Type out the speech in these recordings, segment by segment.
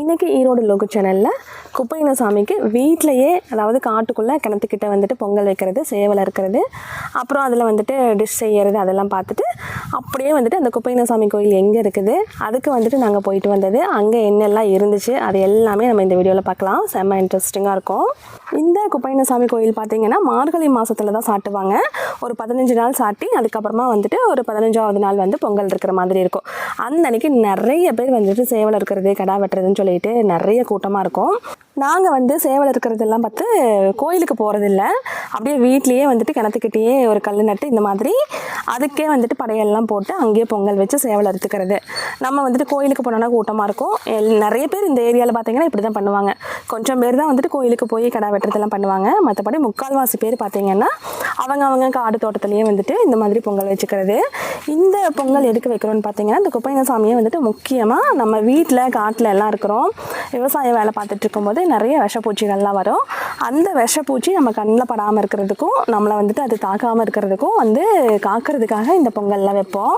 இன்றைக்கி ஈரோடு லோகு சேனலில் குப்பையின சாமிக்கு வீட்டிலையே அதாவது காட்டுக்குள்ளே கிணத்துக்கிட்ட வந்துட்டு பொங்கல் வைக்கிறது சேவல் இருக்கிறது அப்புறம் அதில் வந்துட்டு டிஷ் செய்கிறது அதெல்லாம் பார்த்துட்டு அப்படியே வந்துட்டு அந்த குப்பையின சாமி கோயில் எங்கே இருக்குது அதுக்கு வந்துட்டு நாங்கள் போயிட்டு வந்தது. அங்கே என்னெல்லாம் இருந்துச்சு அது எல்லாமே நம்ம இந்த வீடியோவில் பார்க்கலாம். செம்ம இன்ட்ரெஸ்டிங்காக இருக்கும். இந்த குப்பையின சாமி கோயில் பார்த்தீங்கன்னா மார்கழி மாதத்தில் தான் சாட்டுவாங்க. ஒரு பதினஞ்சு நாள் சாட்டி அதுக்கப்புறமா வந்துட்டு ஒரு பதினஞ்சாவது நாள் வந்து பொங்கல் இருக்கிற மாதிரி இருக்கும். அந்த அன்னைக்கு நிறைய பேர் வந்துட்டு சேவல் இருக்கிறது கடா வெட்டுறதுன்னு சொல்லிட்டு நிறைய கூட்டமாக இருக்கும். நாங்கள் வந்து சேவல் இருக்கிறதெல்லாம் பார்த்து கோயிலுக்கு போகிறதில்ல அப்படியே வீட்லேயே வந்துட்டு கிணத்துக்கிட்டேயே ஒரு கல் நட்டு இந்த மாதிரி அதுக்கே வந்துட்டு படையெல்லாம் போட்டு அங்கேயே பொங்கல் வச்சு சேவல் அறுத்துக்கிறது. நம்ம வந்துட்டு கோயிலுக்கு போனோன்னா கூட்டமாக இருக்கும். எல் நிறைய பேர் இந்த ஏரியாவில் பார்த்தீங்கன்னா இப்படி தான் பண்ணுவாங்க. கொஞ்சம் பேர் தான் வந்துட்டு கோயிலுக்கு போய் கடை வெட்டுறதெல்லாம் பண்ணுவாங்க. மற்றபடி முக்கால்வாசி பேர் பார்த்தீங்கன்னா அவங்க அவங்க காடு தோட்டத்துலேயே வந்துட்டு இந்த மாதிரி பொங்கல் வச்சுக்கிறது. இந்த பொங்கல் எதுக்கு வைக்கிறோன்னு பார்த்தீங்கன்னா இந்த குப்பைங்க சாமியை வந்துட்டு முக்கியமாக நம்ம வீட்டில் காட்டில் எல்லாம் இருக்கிறோம் விவசாய வேலை பார்த்துட்டு இருக்கும்போது நிறைய விஷப்பூச்சிகள்லாம் வரும். அந்த விஷப்பூச்சி நம்ம கண்ணில் படாமல் இருக்கிறதுக்கும் நம்மளை வந்துட்டு அது தாக்காமல் இருக்கிறதுக்கும் வந்து காக்கிறதுக்காக இந்த பொங்கல்லாம் வைப்போம்.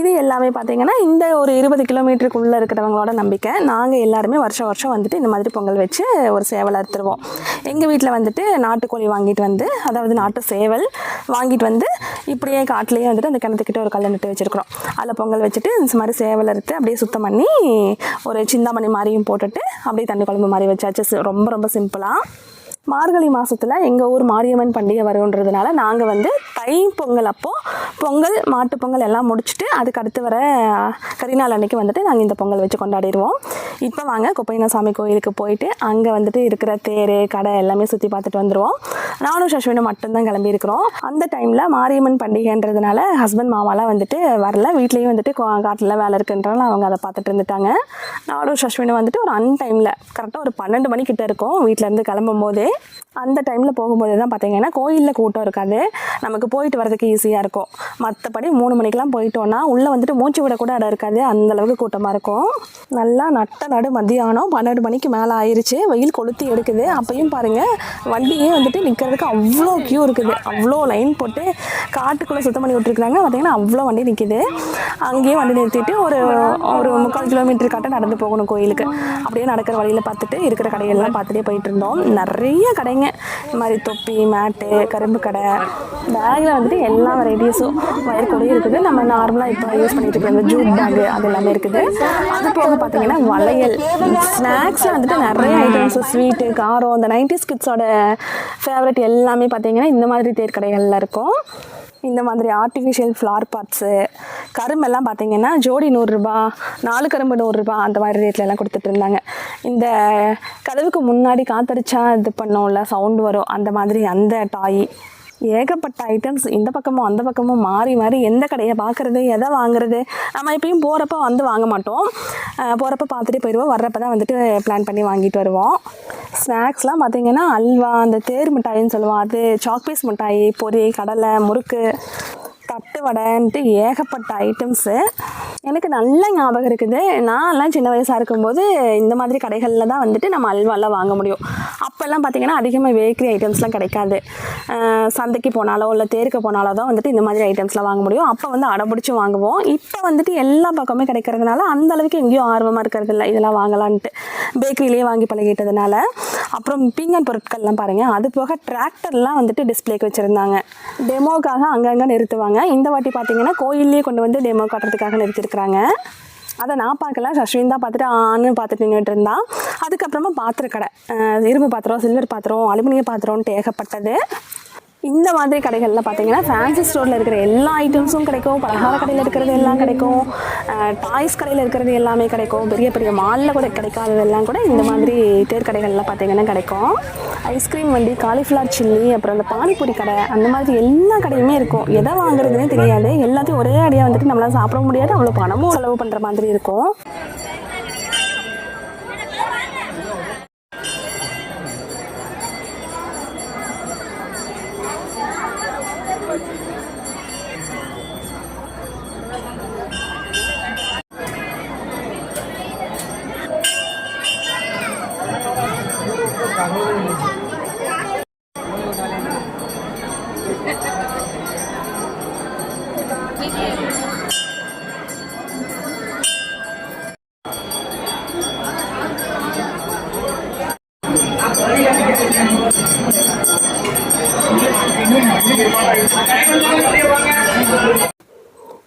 இது எல்லாமே பார்த்தீங்கன்னா இந்த ஒரு இருபது கிலோமீட்டருக்குள்ளே இருக்கிறவங்களோட நம்பிக்கை. நாங்கள் எல்லாருமே வருஷம் வருஷம் வந்துட்டு இந்த மாதிரி பொங்கல் வச்சு ஒரு சேவல் அறுத்துருவோம். எங்கள் வீட்டில் வந்துட்டு நாட்டுக்கோழி வாங்கிட்டு வந்து அதாவது நாட்டு சேவல் வாங்கிட்டு வந்து இப்படியே காட்டிலேயே வந்துட்டு அந்த கிணத்துக்கிட்ட ஒரு கல் நட்டு வச்சுருக்குறோம். அதில் பொங்கல் வச்சுட்டு இந்த மாதிரி சேவல் அறுத்து அப்படியே சுத்தம் பண்ணி ஒரு சிந்தாமணி மாதிரியும் போட்டுட்டு அப்படியே தண்ணி குழம்பு மாதிரி வச்சாச்சு. ரொம்ப ரொம்ப சிம்பிளாக மார்கழி மாதத்தில் எங்கள் ஊர் மாரியம்மன் பண்டிகை வருன்றதுனால நாங்கள் வந்து தை பொங்கல் அப்போது பொங்கல் மாட்டுப் பொங்கல் எல்லாம் முடிச்சுட்டு அதுக்கு அடுத்து வர கரிநாள் அன்னைக்கு வந்துட்டு நாங்கள் இந்த பொங்கல் வச்சு கொண்டாடிடுவோம். இப்போ வாங்க குப்பையனசாமி கோயிலுக்கு போயிட்டு அங்கே வந்துட்டு இருக்கிற தேர் கடை எல்லாமே சுற்றி பார்த்துட்டு வந்துடுவோம் நானும் சஷ்வினும் மட்டும்தான் கிளம்பியிருக்கிறோம். அந்த டைமில் மாரியம்மன் பண்டிகைன்றதுனால ஹஸ்பண்ட் மாமாலாம் வந்துட்டு வரல. வீட்லேயும் வந்துட்டு கோ- காட்டில் வேலை இருக்குன்றனால அவங்க அதை பார்த்துட்டு இருந்துட்டாங்க. நானும் சஷ்வினும் வந்துட்டு ஒரு அன் டைமில் கரெக்டாக ஒரு பன்னெண்டு மணிக்கிட்ட இருக்கும். வீட்டிலேருந்து கிளம்பும் போதே அந்த டைமில் போகும்போது தான் பார்த்தீங்கன்னா கோயிலில் கூட்டம் இருக்காது. நமக்கு போயிட்டு வரதுக்கு ஈஸியாக இருக்கும். மற்றபடி மூணு மணிக்கெலாம் போயிட்டோன்னா உள்ளே வந்துட்டு மூச்சு விடக்கூட இடம் இருக்காது. அந்த அளவுக்கு கூட்டமாக இருக்கும். நல்லா நட்ட நடு மத்தியானம் பன்னெண்டு மணிக்கு மேலே ஆயிடுச்சு வெயில் கொளுத்தி எடுக்குது. அப்பையும் பாருங்கள் வண்டியே வந்துட்டு நிற்கிறதுக்கு அவ்வளோ க்யூ இருக்குது. அவ்வளோ லைன் போட்டு காட்டுக்குள்ளே சுத்தம் பண்ணி விட்டுருக்குறாங்க. பார்த்தீங்கன்னா அவ்வளோ வண்டி நிற்கிது அங்கேயே வண்டி நிறுத்திட்டு ஒரு ஒரு முக்கால் கிலோமீட்டர் காட்ட நடந்து போகணும் கோயிலுக்கு. அப்படியே நடக்கிற வழியில் பார்த்துட்டு இருக்கிற கடைகள்லாம் பார்த்துட்டே போயிட்டு இருந்தோம். நிறைய கடைங்க. இந்த மாதிரி தொப்பி மேட்டு கரும்பு கடை. பேக்கில் வந்துட்டு எல்லா வெரைட்டிஸும் வயர் கூடயும் இருக்குது. நம்ம நார்மலாக இப்போ யூஸ் பண்ணிட்டு இருக்கிற இந்த ஜூட் பேக்கு அது எல்லாமே இருக்குது. அது போக பார்த்தீங்கன்னா வளையல் ஸ்நாக்ஸில் வந்துட்டு நிறைய ஐட்டம்ஸ் ஸ்வீட்டு காரம் இந்த நைன்டிஸ் கிட்ஸோட ஃபேவரட் எல்லாமே பார்த்தீங்கன்னா இந்த மாதிரி தேர் கடைகளில் இருக்கும். இந்த மாதிரி ஆர்டிஃபிஷியல் ஃப்ளார் பார்ட்ஸு கரும்பெல்லாம் பார்த்தீங்கன்னா ஜோடி நூறுரூபா நாலு கரும்பு நூறுரூபா அந்த மாதிரி ரேட்லலாம் கொடுத்துட்டு இருந்தாங்க. இந்த கதவுக்கு முன்னாடி காத்தடிச்சா இது பண்ணோம்ல சவுண்ட் வரும். அந்த மாதிரி அந்த டாய் ஏகப்பட்ட ஐட்டம்ஸ் இந்த பக்கமும் அந்த பக்கமும் மாறி மாறி எந்த கடையை பார்க்குறது எதை வாங்குறது நம்ம எப்பயும் போகிறப்ப வந்து வாங்க மாட்டோம். போகிறப்ப பார்த்துட்டு போயிடுவோம். வர்றப்ப தான் வந்துட்டு பிளான் பண்ணி வாங்கிட்டு வருவோம். ஸ்நாக்ஸ்லாம் பார்த்தீங்கன்னா அல்வா அந்த தேர் மிட்டாயின்னு சொல்லுவோம். அது சாக்பீஸ் மிட்டாய் பொரி கடலை முறுக்கு தட்டு வடைன்ட்டு ஏகப்பட்ட ஐட்டம்ஸு எனக்கு நல்ல ஞாபகம் இருக்குது. நான்லாம் சின்ன வயசாக இருக்கும்போது இந்த மாதிரி கடைகளில் தான் வந்துட்டு நம்ம அல்வாலாம் வாங்க முடியும். அப்போல்லாம் பார்த்தீங்கன்னா அதிகமாக பேக்கரி ஐட்டம்ஸ்லாம் கிடைக்காது. சந்தைக்கு போனாலோ இல்லை தேருக்கு போனாலோ தான் வந்துட்டு இந்த மாதிரி ஐட்டம்ஸ்லாம் வாங்க முடியும். அப்போ வந்து அடம்பிடிச்சு வாங்குவோம். இப்போ வந்துட்டு எல்லா பக்கமே கிடைக்கிறதுனால அந்த அளவுக்கு எங்கேயும் ஆர்வமாக இருக்கிறது இல்லை இதெல்லாம் வாங்கலான்ட்டு. பேக்கரியிலேயே வாங்கி பழகிட்டதுனால. அப்புறம் பீங்கன் பொருட்கள்லாம் பாருங்கள் அது போக டிராக்டர்லாம் வந்துட்டு டிஸ்ப்ளேக்கு வச்சுருந்தாங்க. டெமோக்காக அங்கங்கே நிறுத்துவாங்க. இந்த வாட்டி பார்த்தீங்கன்னா கோயில்லேயே கொண்டு வந்து டெமோ காட்டுறதுக்காக நிறுத்திருக்கிறாங்க. அதை நான் பார்க்கல. சஷ்வின் தான் பார்த்துட்டு ஆன்னு பார்த்துட்டு நின்றுட்டு இருந்தான் அதுக்கப்புறமா பாத்திர கடை இரும்பு பாத்திரம் சில்வர் பாத்திரம் அலுமினிய பாத்திரம்ன்ட்டு ஏகப்பட்டது இந்த மாதிரி கடைகளில் பார்த்தீங்கன்னா ஃபேன்சி ஸ்டோரில் இருக்கிற எல்லா ஐட்டம்ஸும் கிடைக்கும். பலகார கடையில் இருக்கிறது எல்லாம் கிடைக்கும். டாய்ஸ் கடையில் இருக்கிறது எல்லாமே கிடைக்கும். பெரிய பெரிய மாலில் கூட கிடைக்காததெல்லாம் கூட இந்த மாதிரி தேர் கடைகளில் பார்த்தீங்கன்னா கிடைக்கும். ஐஸ்கிரீம் வண்டி காலிஃப்ளவர் சில்லி அப்புறம் அந்த பானிபூரி கடை அந்த மாதிரி எல்லா கடையுமே இருக்கும். எதை வாங்குறதுனே தெரியாது. எல்லாத்தையும் ஒரே அடியாக வந்துட்டு நம்மளால் சாப்பிட முடியாது. அவ்வளோ பணமும் செலவு பண்ணுற மாதிரி இருக்கும்.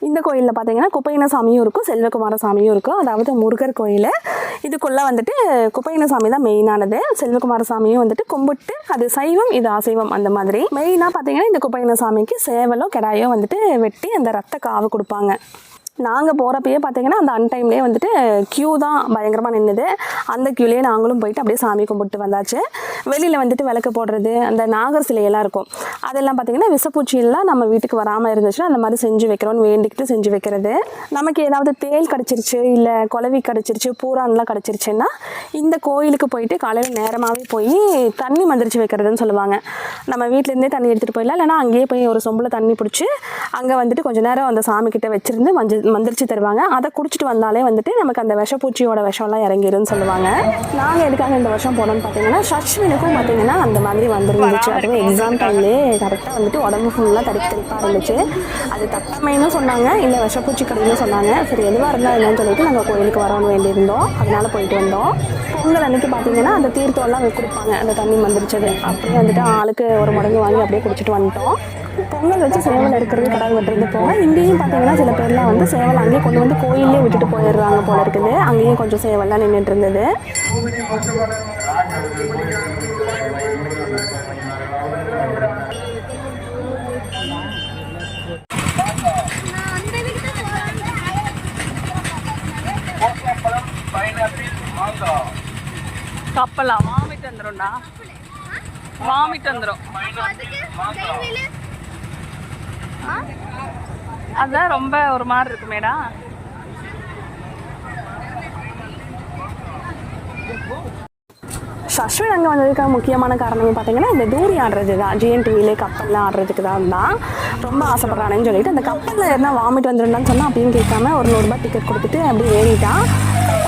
இந்த கோயிலில் பார்த்தீங்கன்னா குப்பையன சாமியும் இருக்கும் செல்வகுமார சாமியும் இருக்கும். அதாவது முருகர் கோயில். இதுக்குள்ளே வந்துட்டு குப்பையன சாமி தான் மெயினானது செல்வகுமார சாமியும் வந்துட்டு கும்பிட்டு அது சைவம் இது அசைவம் அந்த மாதிரி. மெயினாக பார்த்தீங்கன்னா இந்த குப்பையன சாமிக்கு சேவலோ கெடாயோ வந்துட்டு வெட்டி அந்த ரத்த காவு கொடுப்பாங்க. நாங்கள் போகிறப்பயே பார்த்தீங்கன்னா அந்த அன்டைம்லேயே வந்துட்டு க்யூ தான் பயங்கரமாக நின்றுது அந்த க்யூலேயே நாங்களும் போயிட்டு அப்படியே சாமி கும்பிட்டு வந்தாச்சு. வெளியில் வந்துட்டு விளக்கு போடுறது அந்த நாகர் சிலையெல்லாம் இருக்கும். அதெல்லாம் பார்த்தீங்கன்னா விஷப்பூச்சியெல்லாம் நம்ம வீட்டுக்கு வராமல் இருந்துச்சுன்னா அந்த மாதிரி செஞ்சு வைக்கிறோம்னு வேண்டிக்கிட்டு செஞ்சு வைக்கிறது. நமக்கு ஏதாவது தேள் கிடச்சிருச்சு இல்லை குலவி கிடச்சிருச்சு பூரான்லாம் கிடச்சிருச்சுன்னா இந்த கோயிலுக்கு போயிட்டு காலையில் நேரமாகவே போய் தண்ணி மந்திரிச்சு வைக்கிறதுன்னு சொல்லுவாங்க. நம்ம வீட்டிலேருந்தே தண்ணி எடுத்துகிட்டு போயிடலாம். இல்லைனா அங்கேயே போய் ஒரு சொம்பில் தண்ணி பிடிச்சி அங்கே வந்துட்டு கொஞ்ச நேரம் அந்த சாமி வச்சுருந்து வச்சிருந்து மஞ்சள் மந்திரிச்சு தருவாங்க. அதை குடிச்சிட்டு வந்தாலே வந்துட்டு நமக்கு அந்த விஷப்பூச்சியோட விஷம்லாம் இறங்கிரும்னு சொல்லுவாங்க. நாங்கள் எதுக்காக இந்த வருஷம் போனோம்னு பார்த்தீங்கன்னா சஷ்வினுக்கும் பார்த்தீங்கன்னா அந்த மாதிரி வந்துருந்துச்சு. அதுவும் எக்ஸாம் டைம்லேயே கரெக்டாக வந்துட்டு உடம்பு ஃபுல்லாக தடுப்பு தடுப்பாக இருந்துச்சு. அது தட்டமைன்னு சொன்னாங்க. இல்லை விஷப்பூச்சி கடைன்னு சொன்னாங்க. சரி எதுவாக இருந்தால் என்னன்னு சொல்லிட்டு நாங்கள் கோயிலுக்கு வரணும்னு வேண்டியிருந்தோம். அதனால போயிட்டு வந்தோம். பொங்கல் அன்னைக்கு பார்த்தீங்கன்னா அந்த தீர்த்தம்லாம் கொடுப்பாங்க. அந்த தண்ணி மந்திரிச்சது. அப்படியே வந்துட்டு ஆளுக்கு ஒரு மடங்கு வாங்கி அப்படியே குடிச்சிட்டு வந்துட்டோம். பொங்கல் வச்சு சேவல் எடுக்கிறது கடல் வெட்டுறது போக இங்கேயும் பார்த்தீங்கன்னா சில பேர்லாம் வந்து சேவல் அங்கேயே கொண்டு வந்து கோயிலே விட்டுட்டு போயிடுறாங்க போல இருக்குது. அங்கேயும் கொஞ்சம் சேவல்லாம் நின்றுட்டு இருந்தது. கப்பலா? வாமிட் வந்துடும்டா வாமிட் வந்துடும் அதுதான் ரொம்ப ஒரு மாதிரி இருக்குமேடா சஷ்வன் அங்கே வந்ததுக்காக முக்கியமான காரணம் பார்த்தீங்கன்னா இந்த தூரி ஆடுறது தான். ஜிஎன்டிவிலே கப்பலில் ஆடுறதுக்கு தான் தான். ரொம்ப ஆசைப்படுறானேன்னு சொல்லிட்டு அந்த கப்பலில் என்ன வாமிட் வந்துருந்தான்னு சொன்னால் அப்படின்னு கேட்காம ஒரு நூறுரூபா டிக்கெட் கொடுத்துட்டு அப்படியே ஏறிட்டான்.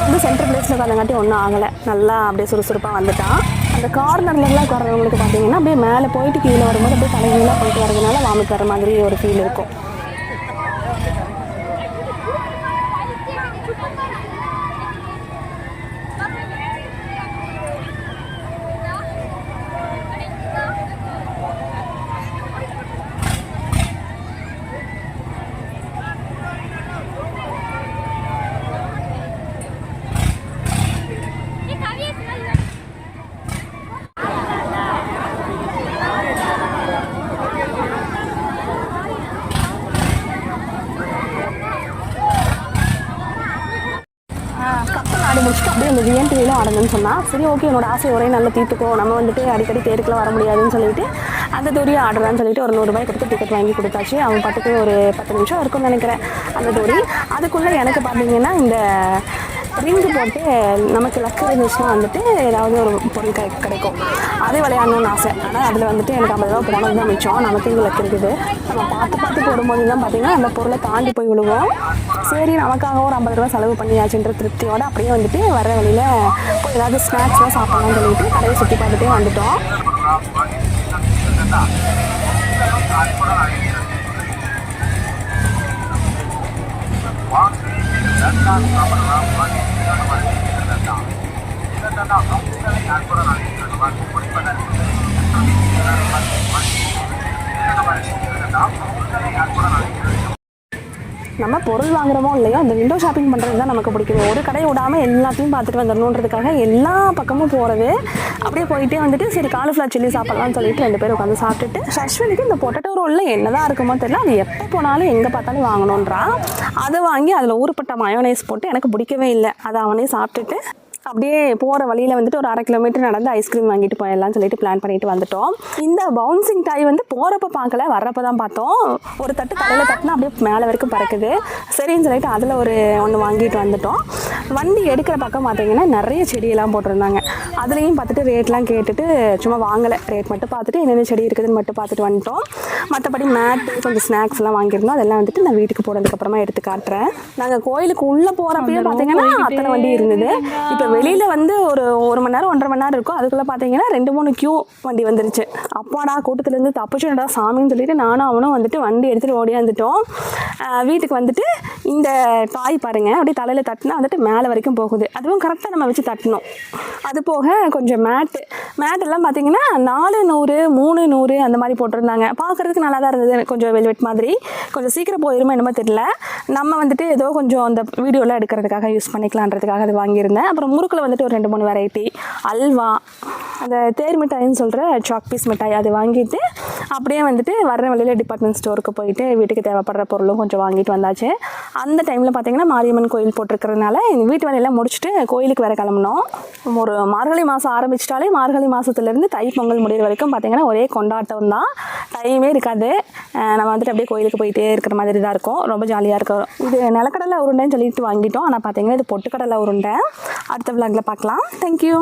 வந்து சென்ட்ரல் பிளேஸில் உட்காந்தங்காட்டி ஒன்றும் ஆகலை. நல்லா அப்படியே சுறுசுறுப்பாக வந்துட்டான். அந்த கார்னர்லலாம் உட்காரவங்களுக்கு பார்த்தீங்கன்னா அப்படியே மேலே போயிட்டு கீழே வரும்போது அப்படியே தலைகீழாக போயிட்டு வரதுனால வாமிட் வர மாதிரி ஒரு ஃபீல் இருக்கும் கப்பல் ஆடி முடிச்சுட்டு அப்படியே அந்த ஜிஎன்டிவிலும் சொன்னால் சரி ஓகே என்னோட ஆசை ஒரே நல்ல தீர்த்துக்கோ நம்ம வந்துட்டு அடிக்கடி தேருக்குலாம் வர முடியாதுன்னு சொல்லிட்டு அந்த தூரியை ஆடுறான்னு சொல்லிட்டு ஒரு நூறுரூபாய் கொடுத்து டிக்கெட் வாங்கி கொடுத்தாச்சு. அவன் பத்துக்கு ஒரு பத்து நிமிஷம் இருக்கும்னு நினைக்கிறேன். அந்த தூரி அதுக்குள்ளே எனக்கு பார்த்தீங்கன்னா இந்த ரிங்கு போட்டு நமக்கு லக்கு இருந்துச்சுன்னா வந்துட்டு ஏதாவது ஒரு பொருள் கிடை கிடைக்கும். அது விளையாடணும்னு ஆசை. ஆனால் அதில் வந்துட்டு எனக்கு ஐம்பது ரூபா போனது தான் மிச்சம். நமக்கு இங்கே லக்கு இருக்குது. நம்ம பார்த்து பார்த்து போடும்போது தான் பார்த்தீங்கன்னா அந்த பொருளை தாண்டி போய் விழுவோம். சரி நமக்காக ஒரு ஐம்பது ரூபா செலவு பண்ணியாச்சுன்ற திருப்தியோடு அப்படியே வந்துட்டு வர வழியில் ஏதாவது ஸ்நாக்ஸ்லாம் சாப்பிடணும்னு சொல்லிட்டு கடையை சுற்றி பார்த்துட்டே வந்துட்டோம். ಯಾರು ಕೂಡ நம்ம பொருள் வாங்குறோமோ இல்லையோ அந்த விண்டோ ஷாப்பிங் பண்ணுறது தான் நமக்கு பிடிக்கும் ஒரு கடை விடாமல் எல்லாத்தையும் பார்த்துட்டு வந்துடணுன்றதுக்காக எல்லா பக்கமும் போகிறது அப்படியே போயிட்டே வந்துட்டு சரி காலிஃப்ளவர் சில்லி சாப்பிட்லாம்னு சொல்லிட்டு ரெண்டு பேரும் உட்காந்து சாப்பிட்டுட்டு சஷ்வினுக்கு இந்த பொட்டட்டோ ரோலில் என்னதான் இருக்குமோ தெரியல அது எப்போ போனாலும் எங்கே பார்த்தாலும் வாங்கணுன்றா. அதை வாங்கி அதில் ஊறுப்பட்ட மயோனைஸ் போட்டு எனக்கு பிடிக்கவே இல்லை. அதை அவனே சாப்பிட்டுட்டு அப்படியே போகிற வழியில் வந்துட்டு ஒரு அரை கிலோமீட்டர் நடந்து ஐஸ்கிரீம் வாங்கிட்டு போயிடலாம்னு சொல்லிட்டு பிளான் பண்ணிட்டு வந்துட்டோம். இந்த பவுன்சிங் டாய் வந்து போகிறப்ப பார்க்கல வர்றப்ப தான் பார்த்தோம். ஒரு தட்டு தலையில் தட்டுனா அப்படியே மேலே வரைக்கும் பறக்குது. சரின்னு சொல்லிட்டு அதில் ஒரு ஒன்று வாங்கிட்டு வந்துட்டோம். வண்டி எடுக்கிற பக்கம் பார்த்தீங்கன்னா நிறைய செடியெல்லாம் போட்டிருந்தாங்க. அதுலேயும் பார்த்துட்டு ரேட்லாம் கேட்டுட்டு சும்மா வாங்கலை. ரேட் மட்டும் பார்த்துட்டு என்னென்ன செடி இருக்குதுன்னு மட்டும் பார்த்துட்டு வந்துட்டோம். மற்றபடி மேட்டு கொஞ்சம் ஸ்நாக்ஸ்லாம் வாங்கியிருந்தோம். அதெல்லாம் வந்துட்டு நான் வீட்டுக்கு போனதுக்கப்புறமா எடுத்து காட்டுறேன். நாங்கள் கோயிலுக்கு உள்ளே போகிறப்பயே பார்த்தீங்கன்னா அத்தனை வண்டி இருந்தது. இப்போ வெளியில் வந்து ஒரு ஒரு மணி நேரம் ஒன்றரை மணி நேரம் இருக்கும். அதுக்குள்ளே பார்த்தீங்கன்னா ரெண்டு மூணு கியூ வண்டி வந்துருச்சு. அப்பாடா கூட்டத்துலேருந்து தப்பிச்சுடா சாமின்னு சொல்லிட்டு நானும் அவனும் வந்துட்டு வண்டி எடுத்துகிட்டு ஓடியாந்துட்டோம் வீட்டுக்கு வந்துட்டு இந்த டாய் பாருங்க அப்படியே தலையில் தட்டினா வந்துட்டு மே மேலே வரைக்கும் போகுது. அதுவும் கரெக்டாக நம்ம வச்சு தட்டணும். அது போக கொஞ்சம் மேட்டு மேட் எல்லாம் பார்த்தீங்கன்னா நாலு நூறு மூணு நூறு அந்த மாதிரி போட்டிருந்தாங்க. பார்க்குறதுக்கு நல்லா தான் இருந்தது. கொஞ்சம் வெல்வெட் மாதிரி. கொஞ்சம் சீக்கிரம் போயிருமோ என்னமோ தெரியல. நம்ம வந்துட்டு ஏதோ கொஞ்சம் அந்த வீடியோலாம் எடுக்கிறதுக்காக யூஸ் பண்ணிக்கலான்றதுக்காக அது வாங்கியிருந்தேன். அப்புறம் முறுக்கில் வந்துட்டு ஒரு ரெண்டு மூணு வெரைட்டி அல்வா அந்த தேர் மிட்டாயின்னு சொல்கிற சாக் பீஸ் மிட்டாய் அது வாங்கிட்டு அப்படியே வந்துட்டு வர்ற வழியில் டிபார்ட்மெண்ட் ஸ்டோருக்கு போயிட்டு வீட்டுக்கு தேவைப்படுற பொருளும் கொஞ்சம் வாங்கிட்டு வந்தாச்சு. அந்த டைமில் பார்த்தீங்கன்னா மாரியம்மன் கோயில் போட்டிருக்கிறதுனால எங்கள் வீட்டு வேலையெல்லாம் முடிச்சுட்டு கோயிலுக்கு வேறு கிளம்புனோம். ஒரு மார்கழி மாதம் ஆரம்பிச்சிட்டாலே மார்கழி மாதத்துலேருந்து தை பொங்கல் முடிகிற வரைக்கும் பார்த்தீங்கன்னா ஒரே கொண்டாட்டம் தான். டைமே இருக்காது. நம்ம வந்துட்டு அப்படியே கோயிலுக்கு போயிட்டே இருக்கிற மாதிரி தான் இருக்கும். ரொம்ப ஜாலியாக இருக்கும். இது நிலக்கடலை உருண்டைன்னு சொல்லிட்டு வாங்கிட்டோம். ஆனால் பார்த்தீங்கன்னா இது பொட்டுக்கடலை உருண்டை. அடுத்த விளாங்கில் பார்க்கலாம். தேங்க்யூ